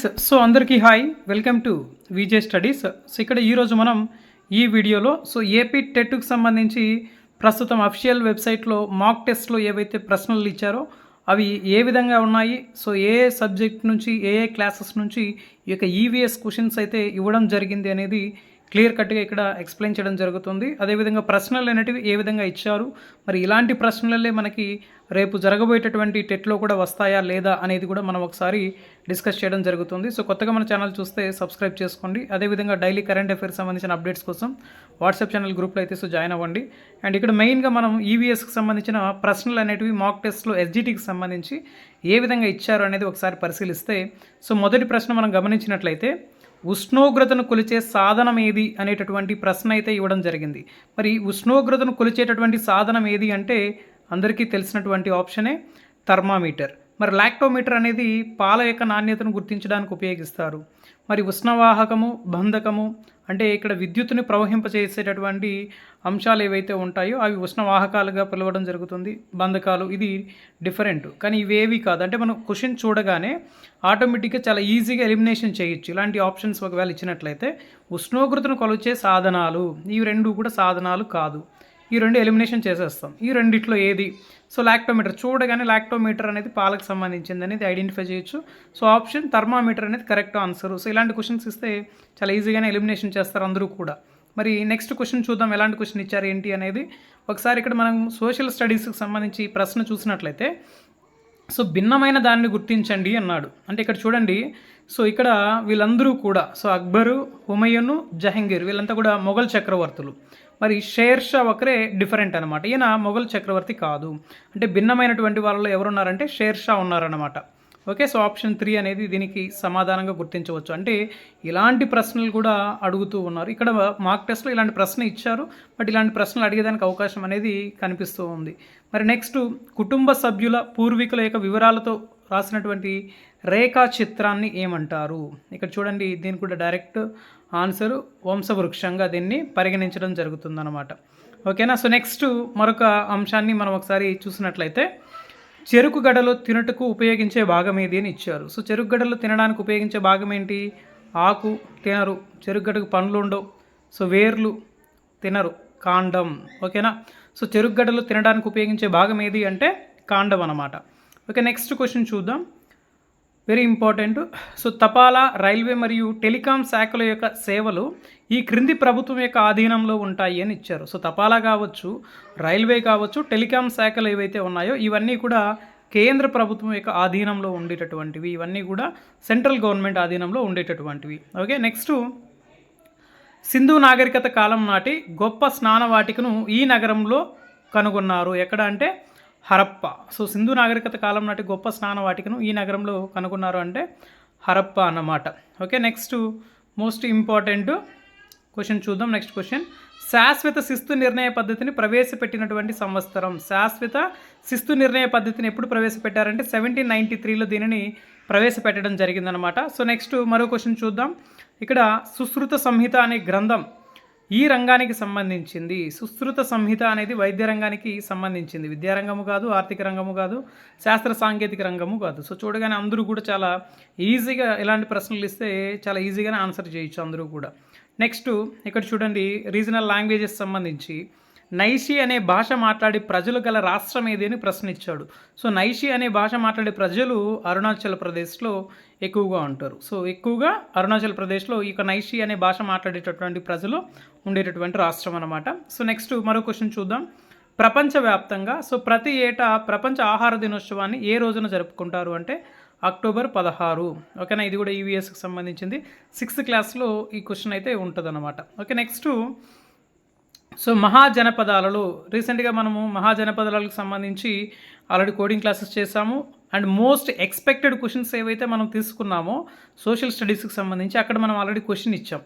So అందరికీ hi. Welcome to VJ studies. So ఇక్కడ ఈరోజు మనం ఈ వీడియోలో సో ఏపీ టెట్కు సంబంధించి ప్రస్తుతం అఫిషియల్ వెబ్సైట్లో మాక్ టెస్ట్లో ఏవైతే ప్రశ్నలు ఇచ్చారో అవి ఏ విధంగా ఉన్నాయి? సో ఏ సబ్జెక్ట్ నుంచి ఏ ఏ క్లాసెస్ నుంచి ఈ యొక్క ఈవీఎస్ క్వశ్చన్స్ అయితే ఇవ్వడం జరిగింది అనేది క్లియర్ కట్గా ఇక్కడ ఎక్స్ప్లెయిన్ చేయడం జరుగుతుంది. అదేవిధంగా ప్రశ్నలు అనేటివి ఏ విధంగా ఇచ్చారు? మరి ఇలాంటి ప్రశ్నలే మనకి రేపు జరగబోయేటటువంటి టెట్లో కూడా వస్తాయా లేదా అనేది కూడా మనం ఒకసారి డిస్కస్ చేయడం జరుగుతుంది. సో కొత్తగా మన ఛానల్ చూస్తే సబ్స్క్రైబ్ చేసుకోండి. అదేవిధంగా డైలీ కరెంట్ అఫైర్స్ సంబంధించిన అప్డేట్స్ కోసం వాట్సాప్ ఛానల్ గ్రూప్లో అయితే సో జాయిన్ అవ్వండి. అండ్ ఇక్కడ మెయిన్గా మనం ఈవీఎస్కి సంబంధించిన ప్రశ్నలు అనేటివి మాక్ టెస్ట్లో ఎస్జిటికి సంబంధించి ఏ విధంగా ఇచ్చారు అనేది ఒకసారి పరిశీలిస్తే. సో మొదటి ప్రశ్న మనం గమనించినట్లయితే ఉష్ణోగ్రతను కొలిచే సాధనం ఏది అనేటటువంటి ప్రశ్న అయితే ఇవ్వడం జరిగింది. మరి ఉష్ణోగ్రతను కొలిచేటటువంటి సాధనం ఏది అంటే అందరికీ తెలిసినటువంటి ఆప్షనే థర్మామీటర్. మరి లాక్టోమీటర్ అనేది పాల యొక్క నాణ్యతను గుర్తించడానికి ఉపయోగిస్తారు. మరి ఉష్ణవాహకము బంధకము అంటే ఇక్కడ విద్యుత్తుని ప్రవహింపచేసేటటువంటి అంశాలు ఏవైతే ఉంటాయో అవి ఉష్ణవాహకాలుగా పిలవడం జరుగుతుంది. బంధకాలు ఇది డిఫరెంట్ కానీ ఇవేవి కాదు. అంటే మనం క్వశ్చన్ చూడగానే ఆటోమేటిక్గా చాలా ఈజీగా ఎలిమినేషన్ చేయొచ్చు. ఇలాంటి ఆప్షన్స్ ఒకవేళ ఇచ్చినట్లయితే ఉష్ణోగ్రతను కొలిచే సాధనాలు ఇవి రెండు కూడా సాధనాలు కాదు. ఈ రెండు ఎలిమినేషన్ చేసేస్తాం. ఈ రెండిట్లో ఏది? సో లాక్టోమీటర్ చూడగానే లాక్టోమీటర్ అనేది పాలకు సంబంధించింది అనేది ఐడెంటిఫై చేయొచ్చు. సో ఆప్షన్ థర్మామీటర్ అనేది కరెక్ట్ ఆన్సర్ సో ఇలాంటి క్వశ్చన్స్ ఇస్తే చాలా ఈజీగానే ఎలిమినేషన్ చేస్తారు అందరూ కూడా. మరి నెక్స్ట్ క్వశ్చన్ చూద్దాం. ఎలాంటి క్వశ్చన్ ఇచ్చారు ఏంటి అనేది. ఒకసారి ఇక్కడ మనం సోషల్ స్టడీస్కి సంబంధించి ప్రశ్న చూసినట్లయితే సో భిన్నమైన దాన్ని గుర్తించండి అన్నాడు. అంటే ఇక్కడ చూడండి. సో ఇక్కడ వీళ్ళందరూ కూడా సో అక్బరు హుమయూను జహంగీర్ వీళ్ళంతా కూడా మొఘల్ చక్రవర్తులు. మరి షేర్షా ఒకరే డిఫరెంట్ అనమాట ఈయన మొఘల్ చక్రవర్తి కాదు. అంటే భిన్నమైనటువంటి వాళ్ళలో ఎవరున్నారంటే షేర్ షా ఉన్నారన్నమాట. ఓకే సో ఆప్షన్ త్రీ అనేది దీనికి సమాధానంగా గుర్తించవచ్చు. అంటే ఇలాంటి ప్రశ్నలు కూడా అడుగుతూ ఉన్నారు. ఇక్కడ మార్క్ టెస్ట్లో ఇలాంటి ప్రశ్న ఇచ్చారు బట్ ఇలాంటి ప్రశ్నలు అడిగేదానికి అవకాశం అనేది కనిపిస్తూ ఉంది. మరి నెక్స్ట్ కుటుంబ సభ్యుల పూర్వీకుల యొక్క వివరాలతో రాసినటువంటి రేఖా చిత్రాన్ని ఏమంటారు? ఇక్కడ చూడండి దీనికి కూడా డైరెక్ట్ ఆన్సర్ వంశవృక్షంగా దీన్ని పరిగణించడం జరుగుతుందన్నమాట. ఓకేనా? సో నెక్స్ట్ మరొక అంశాన్ని మనం ఒకసారి చూసినట్లయితే చెరుకు గడలు తినటకు ఉపయోగించే భాగం ఏది అని ఇచ్చారు. సో చెరుకు గడలు తినడానికి ఉపయోగించే భాగం ఏంటి? ఆకు తినరు. చెరుకు గడకు పండ్లు ఉండవు. సో వేర్లు తినరు. కాండం. ఓకేనా? సో చెరుకు గడలు తినడానికి ఉపయోగించే భాగం ఏది అంటే కాండం అన్నమాట. ఓకే నెక్స్ట్ క్వశ్చన్ చూద్దాం. వెరీ ఇంపార్టెంట్ సో తపాలా రైల్వే మరియు టెలికాం శాఖల యొక్క సేవలు ఈ క్రింది ప్రభుత్వం యొక్క ఆధీనంలో ఉంటాయి అని ఇచ్చారు. సో తపాలా కావచ్చు రైల్వే కావచ్చు టెలికాం శాఖలు ఏవైతే ఉన్నాయో ఇవన్నీ కూడా కేంద్ర ప్రభుత్వం యొక్క ఆధీనంలో ఉండేటటువంటివి. ఇవన్నీ కూడా సెంట్రల్ గవర్నమెంట్ ఆధీనంలో ఉండేటటువంటివి. ఓకే నెక్స్ట్ సింధు నాగరికత కాలం నాటి గొప్ప స్నాన వాటికను ఈ నగరంలో కనుగొన్నారు. ఎక్కడ అంటే హరప్ప. సో సింధు నాగరికత కాలం నాటి గొప్ప స్నాన వాటికను ఈ నగరంలో కనుగొన్నారు అంటే హరప్ప అన్నమాట. Okay next most important question చూద్దాం. Next question. శాశ్వత శిస్తు నిర్ణయ పద్ధతిని ప్రవేశపెట్టినటువంటి సంవత్సరం. శాశ్వత శిస్తు నిర్ణయ పద్ధతిని ఎప్పుడు ప్రవేశపెట్టారంటే సెవెంటీన్ నైంటీ త్రీలో దీనిని ప్రవేశపెట్టడం జరిగిందనమాట సో నెక్స్ట్ మరో క్వశ్చన్ చూద్దాం. ఇక్కడ సుశ్రుత సంహిత అనే గ్రంథం ఈ రంగానికి సంబంధించింది సుశ్రుత సంహిత అనేది వైద్య రంగానికి సంబంధించింది. విద్యారంగము కాదు ఆర్థిక రంగము కాదు శాస్త్ర సాంకేతిక రంగము కాదు. సో చూడగానే అందరూ కూడా చాలా ఈజీగా ఎలాంటి ప్రశ్నలు ఇస్తే చాలా ఈజీగానే ఆన్సర్ చేయొచ్చు అందరూ కూడా. నెక్స్ట్ ఇక్కడ చూడండి రీజనల్ లాంగ్వేజెస్ సంబంధించి. నైషి అనే భాష మాట్లాడే ప్రజలు గల రాష్ట్రం ఏది అని ప్రశ్నించాడు. సో నైషి అనే భాష మాట్లాడే ప్రజలు అరుణాచల్ ప్రదేశ్లో ఎక్కువగా ఉంటారు. సో ఎక్కువగా అరుణాచల్ ప్రదేశ్లో ఈ యొక్క నైషి అనే భాష మాట్లాడేటటువంటి ప్రజలు ఉండేటటువంటి రాష్ట్రం అనమాట సో నెక్స్ట్ మరో క్వశ్చన్ చూద్దాం. ప్రపంచవ్యాప్తంగా సో ప్రతి ఏటా ప్రపంచ ఆహార దినోత్సవాన్ని ఏ రోజున జరుపుకుంటారు అంటే అక్టోబర్ పదహారు. ఓకేనా? ఇది కూడా ఈవీఎస్కి సంబంధించింది. సిక్స్త్ క్లాస్లో ఈ క్వశ్చన్ అయితే ఉంటుందన్నమాట. ఓకే నెక్స్ట్ సో మహాజనపదాలలో రీసెంట్గా మనము మహాజనపదాలకు సంబంధించి ఆల్రెడీ కోడింగ్ క్లాసెస్ చేసాము అండ్ మోస్ట్ ఎక్స్పెక్టెడ్ క్వశ్చన్స్ ఏవైతే మనం తీసుకున్నామో సోషల్ స్టడీస్కి సంబంధించి అక్కడ మనం ఆల్రెడీ క్వశ్చన్ ఇచ్చాం.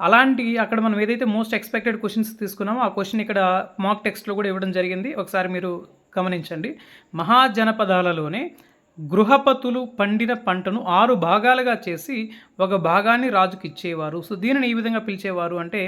అలాంటి అక్కడ మనం ఏదైతే మోస్ట్ ఎక్స్పెక్టెడ్ క్వశ్చన్స్ తీసుకున్నామో ఆ క్వశ్చన్ ఇక్కడ మాక్ టెక్స్ట్లో కూడా ఇవ్వడం జరిగింది. ఒకసారి మీరు గమనించండి. మహాజనపదాలలోనే గృహపతులు పండిన పంటను ఆరు భాగాలుగా చేసి ఒక భాగాన్ని రాజుకి ఇచ్చేవారు సో దీనిని ఈ విధంగా పిలిచేవారు అంటే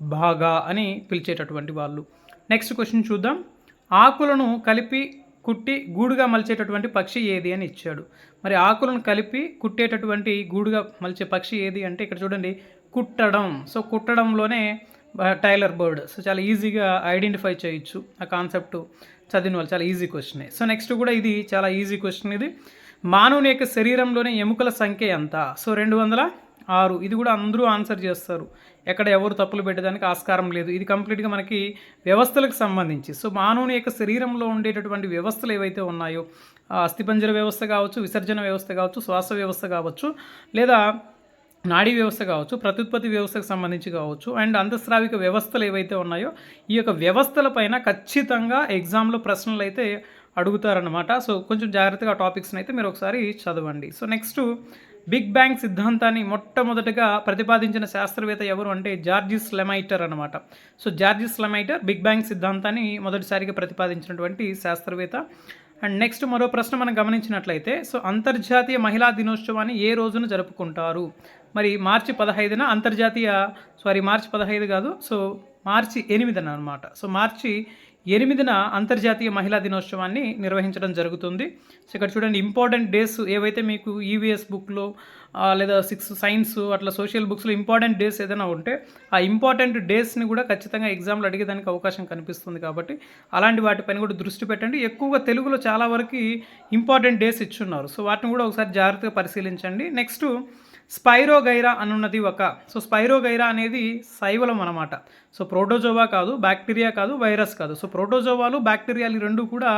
బాగా అని పిలిచేటటువంటి వాళ్ళు. నెక్స్ట్ క్వశ్చన్ చూద్దాం. ఆకులను కలిపి కుట్టి గూడుగా మలిచేటటువంటి పక్షి ఏది అని ఇచ్చాడు. మరి ఆకులను కలిపి కుట్టేటటువంటి గూడుగా మలిచే పక్షి ఏది అంటే ఇక్కడ చూడండి కుట్టడం. సో కుట్టడంలోనే టైలర్ బర్డ్ సో చాలా ఈజీగా ఐడెంటిఫై చేయొచ్చు ఆ కాన్సెప్ట్ చదివిన వాళ్ళు. చాలా ఈజీ క్వశ్చన్ సో నెక్స్ట్ కూడా ఇది చాలా ఈజీ క్వశ్చన్ ఇది. మానవుని యొక్క శరీరంలోని ఎముకల సంఖ్య ఎంత? సో రెండు వందల ఆరు. ఇది కూడా అందరూ ఆన్సర్ చేస్తారు. ఎక్కడ ఎవరు తప్పులు పెట్టడానికి ఆస్కారం లేదు. ఇది కంప్లీట్గా మనకి వ్యవస్థలకు సంబంధించి. సో మానవుని యొక్క శరీరంలో ఉండేటటువంటి వ్యవస్థలు ఏవైతే ఉన్నాయో అస్థిపంజర వ్యవస్థ కావచ్చు విసర్జన వ్యవస్థ కావచ్చు శ్వాస వ్యవస్థ కావచ్చు లేదా నాడీ వ్యవస్థ కావచ్చు ప్రత్యుత్పత్తి వ్యవస్థకు సంబంధించి కావచ్చు అండ్ అంతఃస్రావిక వ్యవస్థలు ఏవైతే ఉన్నాయో ఈ యొక్క వ్యవస్థల పైన ఖచ్చితంగా ఎగ్జామ్లో ప్రశ్నలు అయితే అడుగుతారనమాట సో కొంచెం జాగ్రత్తగా టాపిక్స్ని అయితే మీరు ఒకసారి చదవండి. సో నెక్స్ట్ బిగ్ బ్యాంగ్ సిద్ధాంతాన్ని మొట్టమొదటగా ప్రతిపాదించిన శాస్త్రవేత్త ఎవరు అంటే జార్జిస్ లెమైటర్ అనమాట so Georges Lemaitre big bang సిద్ధాంతాన్ని మొదటిసారిగా ప్రతిపాదించినటువంటి శాస్త్రవేత్త. అండ్ నెక్స్ట్ మరో ప్రశ్న మనం గమనించినట్లయితే సో అంతర్జాతీయ మహిళా దినోత్సవాన్ని ఏ రోజున జరుపుకుంటారు? మరి మార్చి పదహైదున అంతర్జాతీయ సారీ మార్చి పదహైదు కాదు సో మార్చి ఎనిమిదిన అనమాట సో మార్చి ఎనిమిదిన అంతర్జాతీయ మహిళా దినోత్సవాన్ని నిర్వహించడం జరుగుతుంది. సో ఇక్కడ చూడండి ఇంపార్టెంట్ డేస్ ఏవైతే మీకు ఈవీఎస్ బుక్లో లేదా సిక్స్ సైన్స్ అట్లా సోషల్ బుక్స్లో ఇంపార్టెంట్ డేస్ ఏదైనా ఉంటే ఆ ఇంపార్టెంట్ డేస్ని కూడా ఖచ్చితంగా ఎగ్జామ్లో అడిగేదానికి అవకాశం కనిపిస్తుంది కాబట్టి అలాంటి వాటిపైన కూడా దృష్టి పెట్టండి. ఎక్కువగా తెలుగులో చాలా వరకు ఇంపార్టెంట్ డేస్ ఇచ్చున్నారు. సో వాటిని కూడా ఒకసారి జాగ్రత్తగా పరిశీలించండి. నెక్స్ట్ స్పైరోగైరా అనున్నది ఒక సో స్పైరోగైరా అనేది శైవలం అనమాట సో ప్రోటోజోవా కాదు బ్యాక్టీరియా కాదు వైరస్ కాదు. సో ప్రోటోజోవాలు బ్యాక్టీరియాలు రెండు కూడా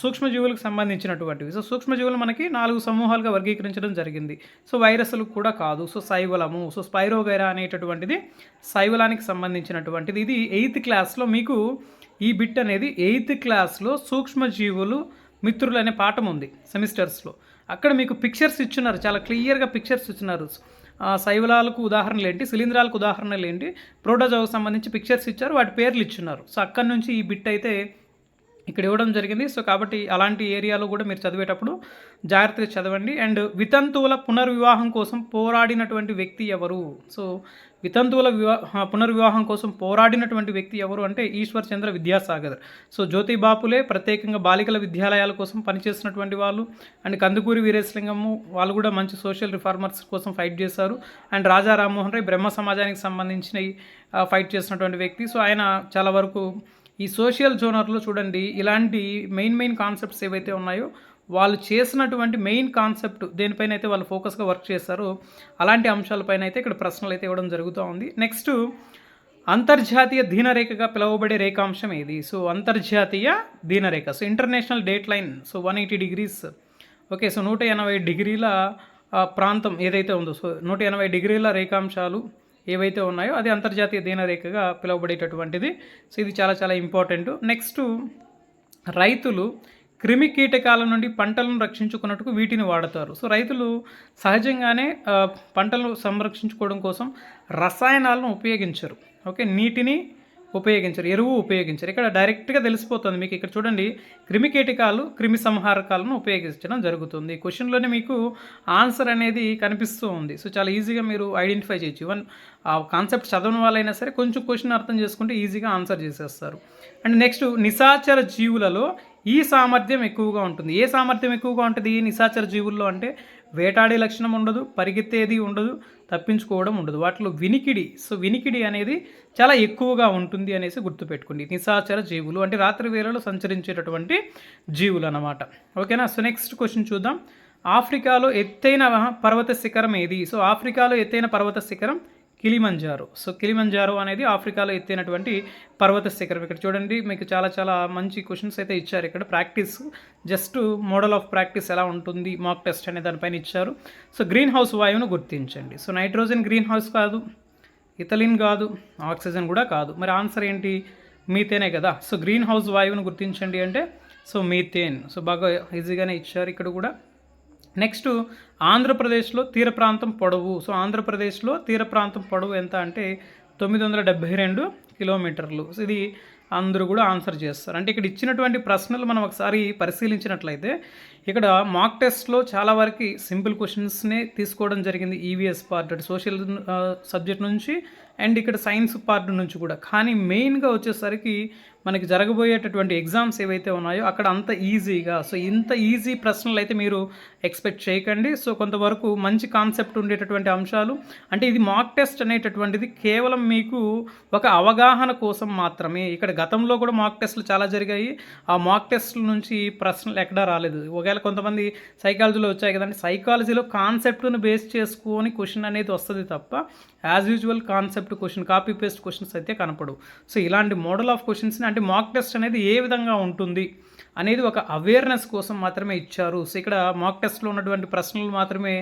సూక్ష్మజీవులకు సంబంధించినటువంటివి. సో సూక్ష్మజీవులు మనకి నాలుగు సమూహాలుగా వర్గీకరించడం జరిగింది. సో వైరస్లు కూడా కాదు సో శైవలము సో స్పైరోగైరా అనేటటువంటిది శైవలానికి సంబంధించినటువంటిది. ఇది ఎయిత్ క్లాస్లో మీకు ఈ బిట్ అనేది ఎయిత్ క్లాస్లో సూక్ష్మజీవులు మిత్రులు అనే పాఠం ఉంది సెమిస్టర్స్లో. అక్కడ మీకు పిక్చర్స్ ఇచ్చున్నారు. చాలా క్లియర్గా పిక్చర్స్ ఇచ్చున్నారు. శైవలాలకు ఉదాహరణలు ఏంటి? శిలీంధ్రాలకు ఉదాహరణలు ఏంటి? ప్రోటోజోకు సంబంధించి పిక్చర్స్ ఇచ్చారు. వాటి పేర్లు ఇచ్చున్నారు. సో అక్కడి నుంచి ఈ బిట్ అయితే ఇక్కడ ఇవ్వడం జరిగింది. సో కాబట్టి అలాంటి ఏరియాలో కూడా మీరు చదివేటప్పుడు జాగ్రత్తగా చదవండి. అండ్ వితంతువుల పునర్వివాహం కోసం పోరాడినటువంటి వ్యక్తి ఎవరు? సో వితంతువుల వివాహ పునర్వివాహం కోసం పోరాడినటువంటి వ్యక్తి ఎవరు అంటే ఈశ్వర్ చంద్ర విద్యాసాగర్. సో జ్యోతి బాపులే ప్రత్యేకంగా బాలికల విద్యాలయాల కోసం పనిచేసినటువంటి వాళ్ళు. అండ్ కందుకూరి వీరేశలింగము వాళ్ళు కూడా మంచి సోషల్ రిఫార్మర్స్ కోసం ఫైట్ చేశారు. అండ్ రాజా రామ్మోహన్ రాయ్ బ్రహ్మ సమాజానికి సంబంధించిన ఫైట్ చేసినటువంటి వ్యక్తి. సో ఆయన చాలా వరకు ఈ సోషల్ జోనర్లో చూడండి ఇలాంటి మెయిన్ మెయిన్ కాన్సెప్ట్స్ ఏవైతే ఉన్నాయో వాళ్ళు చేసినటువంటి మెయిన్ కాన్సెప్ట్ దేనిపైన అయితే వాళ్ళు ఫోకస్గా వర్క్ చేస్తారో అలాంటి అంశాలపైన అయితే ఇక్కడ ప్రశ్నలు అయితే ఇవ్వడం జరుగుతూ ఉంది. నెక్స్ట్ అంతర్జాతీయ దీనరేఖగా పిలువబడే రేఖాంశం ఏది? సో అంతర్జాతీయ దీనరేఖ. So international date line so one eighty degrees. Okay so నూట ఎనభై డిగ్రీల ప్రాంతం ఏదైతే ఉందో సో నూట ఎనభై డిగ్రీల రేఖాంశాలు ఏవైతే ఉన్నాయో అది అంతర్జాతీయ దీనరేఖగా పిలువబడేటటువంటిది. సో ఇది చాలా చాలా ఇంపార్టెంట్. నెక్స్ట్ రైతులు క్రిమి కీటకాల నుండి పంటలను రక్షించుకున్నట్టుకు వీటిని వాడతారు. సో రైతులు సహజంగానే పంటలను సంరక్షించుకోవడం కోసం రసాయనాలను ఉపయోగించరు. ఓకే? నీటిని ఉపయోగించరు ఎరువు ఉపయోగించరు. ఇక్కడ డైరెక్ట్గా తెలిసిపోతుంది మీకు ఇక్కడ చూడండి క్రిమి కీటకాలు క్రిమి సంహారకాలను ఉపయోగించడం జరుగుతుంది. క్వశ్చన్లోనే మీకు ఆన్సర్ అనేది కనిపిస్తూ ఉంది. సో చాలా ఈజీగా మీరు ఐడెంటిఫై చేయొచ్చు. ఈవెన్ ఆ కాన్సెప్ట్ చదవని వాళ్ళైనా సరే కొంచెం క్వశ్చన్ అర్థం చేసుకుంటే ఈజీగా ఆన్సర్ చేసేస్తారు. అండ్ నెక్స్ట్ నిశాచర జీవులలో ఈ సామర్థ్యం ఎక్కువగా ఉంటుంది. ఏ సామర్థ్యం ఎక్కువగా ఉంటుంది? ఈ నిశాచర జీవుల్లో అంటే వేటాడే లక్షణం ఉండదు పరిగెత్తేది ఉండదు తప్పించుకోవడం ఉండదు. వాటిలో వినికిడి సో వినికిడి అనేది చాలా ఎక్కువగా ఉంటుంది అనేసి గుర్తుపెట్టుకోండి. నిశాచర జీవులు అంటే రాత్రి వేళలో సంచరించేటటువంటి జీవులు అన్నమాట ఓకేనా? సో నెక్స్ట్ క్వశ్చన్ చూద్దాం. ఆఫ్రికాలో ఎత్తైన పర్వత శిఖరం ఏది? సో ఆఫ్రికాలో ఎత్తైన పర్వత శిఖరం కిలిమంజారో. సో కిలిమంజారో అనేది ఆఫ్రికాలో ఎత్తైనటువంటి పర్వత శిఖరం ఇక్కడ. చూడండి మీకు చాలా చాలా మంచి క్వశ్చన్స్ అయితే ఇచ్చారు ఇక్కడ. Practice just model of practice ఎలా ఉంటుంది మాక్ టెస్ట్ అనే దానిపైన ఇచ్చారు. సో గ్రీన్ హౌస్ వాయువును గుర్తించండి. సో నైట్రోజన్ గ్రీన్ హౌస్ కాదు ఇథలిన్ కాదు ఆక్సిజన్ కూడా కాదు. మరి ఆన్సర్ ఏంటి? మీతేనే కదా. సో గ్రీన్ హౌస్ వాయువును గుర్తించండి అంటే సో మీథేన్. సో బాగా ఈజీగానే ఇచ్చారు ఇక్కడ కూడా. నెక్స్ట్ ఆంధ్రప్రదేశ్లో తీర ప్రాంతం పొడవు. సో ఆంధ్రప్రదేశ్లో తీర ప్రాంతం పొడవు ఎంత అంటే తొమ్మిది వందల డెబ్బై రెండు కిలోమీటర్లు. ఇది అందరూ కూడా ఆన్సర్ చేస్తారు. అంటే ఇక్కడ ఇచ్చినటువంటి ప్రశ్నలు మనం ఒకసారి పరిశీలించినట్లయితే ఇక్కడ మాక్ టెస్ట్లో చాలా వరకు సింపుల్ క్వశ్చన్స్నే తీసుకోవడం జరిగింది ఈవీఎస్ పార్ట్. అంటే సోషల్ సబ్జెక్ట్ నుంచి అండ్ ఇక్కడ సైన్స్ పార్ట్ నుంచి కూడా. కానీ మెయిన్గా వచ్చేసరికి మనకి జరగబోయేటటువంటి ఎగ్జామ్స్ ఏవైతే ఉన్నాయో అక్కడ అంత ఈజీగా సో ఇంత ఈజీ ప్రశ్నలు అయితే మీరు ఎక్స్పెక్ట్ చేయకండి. సో కొంతవరకు మంచి కాన్సెప్ట్ ఉండేటటువంటి అంశాలు అంటే ఇది మాక్ టెస్ట్ అనేటటువంటిది కేవలం మీకు ఒక అవగాహన కోసం మాత్రమే. ఇక్కడ గతంలో కూడా మాక్ టెస్ట్లు చాలా జరిగాయి. ఆ మాక్ టెస్ట్ల నుంచి ప్రశ్నలు ఎక్కడా రాలేదు. ఒకవేళ కొంతమంది సైకాలజీలో వచ్చాయి కదండి సైకాలజీలో కాన్సెప్ట్ను బేస్ చేసుకొని క్వశ్చన్ అనేది వస్తుంది తప్ప as usual concept question copy paste questions అయితే కనపడవు. సో ఇలాంటి మోడల్ ఆఫ్ క్వశ్చన్స్ని అంటే మాక్ టెస్ట్ అనేది ఏ విధంగా ఉంటుంది? అనేది ఒక అవేర్నెస్ కోసం మాత్రమే ఇచ్చారు. సో ఇక్కడ మాక్ టెస్ట్లో ఉన్నటువంటి ప్రశ్నలు మాత్రమే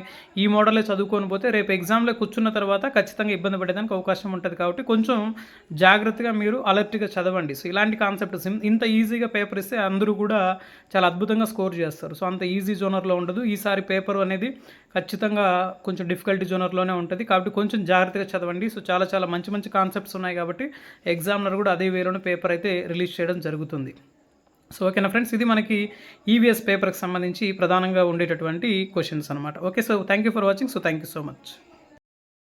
ఈ మోడల్లో చదువుకొని పోతే రేపు ఎగ్జామ్లో కూర్చున్న తర్వాత ఖచ్చితంగా ఇబ్బంది పడేదానికి అవకాశం ఉంటుంది కాబట్టి కొంచెం జాగ్రత్తగా మీరు అలర్ట్గా చదవండి. సో ఇలాంటి కాన్సెప్ట్స్ ఇంత ఈజీగా పేపర్ ఇస్తే అందరూ కూడా చాలా అద్భుతంగా స్కోర్ చేస్తారు. సో అంత ఈజీ జోనర్లో ఉండదు. ఈసారి పేపర్ అనేది ఖచ్చితంగా కొంచెం డిఫికల్టీ జోనర్లోనే ఉంటుంది కాబట్టి కొంచెం జాగ్రత్తగా చదవండి. సో చాలా చాలా మంచి మంచి కాన్సెప్ట్స్ ఉన్నాయి కాబట్టి ఎగ్జామినర్ కూడా అదే వేలోనే పేపర్ అయితే రిలీజ్ చేయడం జరుగుతుంది. సో ఓకేనా ఫ్రెండ్స్? ఇది మనకి ఈవీఎస్ పేపర్కి సంబంధించి ప్రధానంగా ఉండేటటువంటి క్వశ్చన్స్ అనమాట okay so thank you for watching so thank you so much